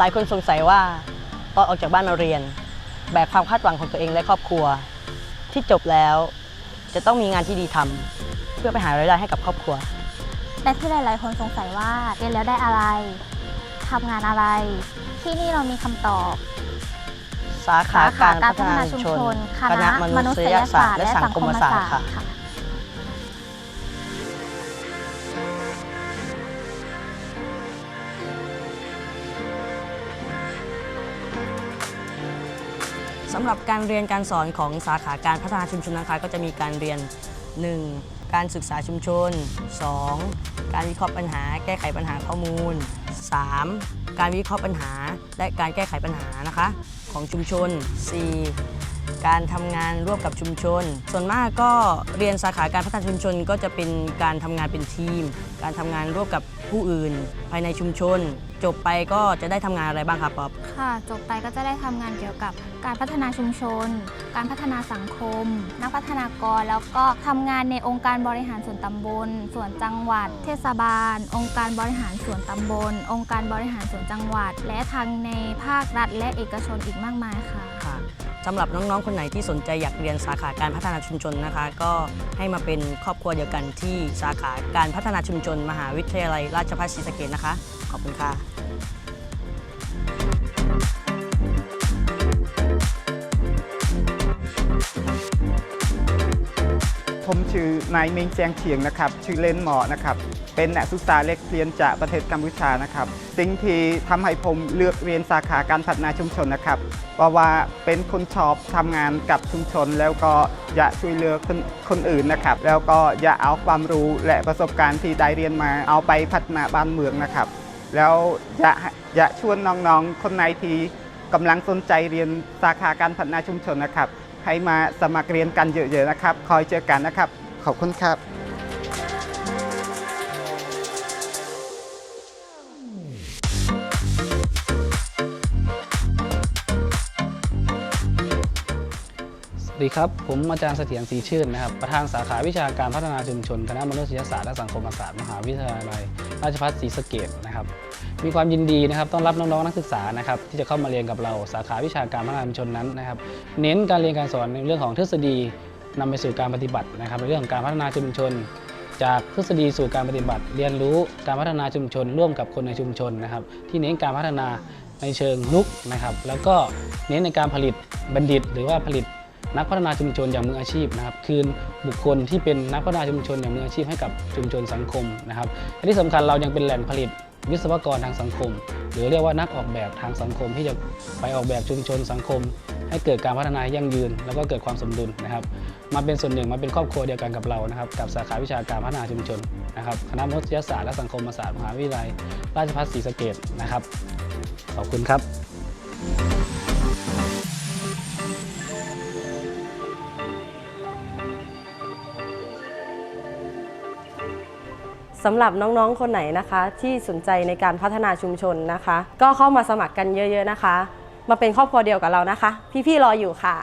ลายคนสงสัยว่าตอนออกจากบ้านมาเรียน แบกความคาดหวังของตัวเองและครอบครัว ที่จบแล้วจะต้องมีงานที่ดีทำเพื่อไปหารายได้ให้กับครอบครัว และที่หลาย ๆ คนสงสัยว่าเรียนแล้วได้อะไรทำงานอะไร ที่นี่เรามีคำตอบ สาขาการพัฒนาชุมชนคณะมนุษยศาสตร์และสังคมศาสตร์ค่ะ สำหรับการเรียนการสอนของสาขาการพัฒนาชุมชนนะคะก็จะมีการเรียน 1. การศึกษาชุมชน 2. การวิเคราะห์ปัญหา แก้ไขปัญหาข้อมูล 3. การวิเคราะห์ปัญหา และการแก้ไขปัญหานะคะของชุมชน 4. การทำงานร่วมกับชุมชน ส่วนมากก็เรียนสาขาการพัฒนาชุมชน ก็จะเป็นการทำงานเป็นทีม การทำงานร่วมกับผู้อื่น ภายในชุมชนจบไปก็จะได้ทำงานอะไรบ้างครับป๊อปค่ะ จบไปก็จะได้ทำงานเกี่ยวกับการพัฒนาชุมชน การพัฒนาสังคม นักพัฒนากร แล้วก็ทำงานในองค์การบริหารส่วนตำบล ส่วนจังหวัด เทศบาล องค์การบริหารส่วนตำบล องค์การบริหารส่วนจังหวัด และทางในภาครัฐ และเอกชนอีกมากมายค่ะ ค่ะสำหรับน้องๆ คนไหนที่สนใจอยากเรียนสาขาการพัฒนาชุมชนนะคะ ก็ให้มาเป็นครอบครัวเดียวกันที่สาขาการพัฒนาชุมชน มหาวิทยาลัยราชภัฏศรีสะเกษนะคะขอบคุณค่ะผมชื่อนายเมงแจงเฉียงนะครับ ชื่อเล่นหมอนะครับ เป็นนักศึกษาเล็กเรียนจากประเทศกัมพูชานะครับ สิ่งที่ทำให้ผมเลือกเรียนสาขาการพัฒนาชุมชนนะครับ เพราะว่าเป็นคนชอบทำงานกับชุมชน แล้วก็อยากช่วยเหลือคนคนอื่นนะครับ แล้วก็อยากเอาความรู้และประสบการณ์ที่ได้เรียนมาเอาไปพัฒนาบ้านเมืองนะครับ แล้วอยากอยากชวนน้องๆ คนไหนที่กำลังสนใจเรียนสาขาการพัฒนาชุมชนนะครับ ให้มาสมัครเรียนกันเยอะๆนะครับ คอยเจอกันนะครับ ขอบคุณครับ ดีครับ ผมอาจารย์เสถียรศรีชื่นนะครับ ประธานสาขาวิชาการพัฒนาชุมชน คณะมนุษยศาสตร์และสังคมศาสตร์มหาวิทยาลัย ราชภัฏศรีสะเกษนะครับ มีความยินดีนะครับต้อนรับน้องๆนักศึกษานะครับที่จะเข้ามาเรียนกับเราสาขาวิชาการพัฒนาชุมชนนั้นนะครับ เน้นการเรียนการสอนในเรื่องของทฤษฎีนำไปสู่การปฏิบัตินะครับ ในเรื่องของการพัฒนาชุมชน จากทฤษฎีสู่การปฏิบัติ เรียนรู้การพัฒนาชุมชน ร่วมกับคนในชุมชนนะครับ ที่เน้นการพัฒนาในเชิงลุกนะครับ แล้วก็เน้นในการผลิตบัณฑิต หรือว่าผลิต นักพัฒนาชุมชนอย่างมืออาชีพนะครับคืนบุคคลที่เป็นนักพัฒนาชุมชนอย่างมืออาชีพให้กับชุมชนสังคมนะครับและที่สำคัญเรายังเป็นแหล่งผลิตวิศวกรทางสังคม หรือเรียกว่านักออกแบบทางสังคม ที่จะไปออกแบบชุมชนสังคม ให้เกิดการพัฒนาที่ยั่งยืน แล้วก็เกิดความสมดุลนะครับมาเป็นส่วนหนึ่งมาเป็นครอบครัวเดียวกันกับเรานะครับกับสาขาวิชาการพัฒนาชุมชนนะครับคณะมนุษยศาสตร์และสังคมศาสตร์มหาวิทยาลัย ราชภัฏศรีสะเกษนะครับขอบคุณครับ สำหรับน้องๆ คนไหนนะคะ ที่สนใจในการพัฒนาชุมชนนะคะ ก็เข้ามาสมัครกันเยอะ ๆนะคะ มาเป็นครอบครัวเดียวกับเรานะคะ พี่ๆรออยู่ค่ะ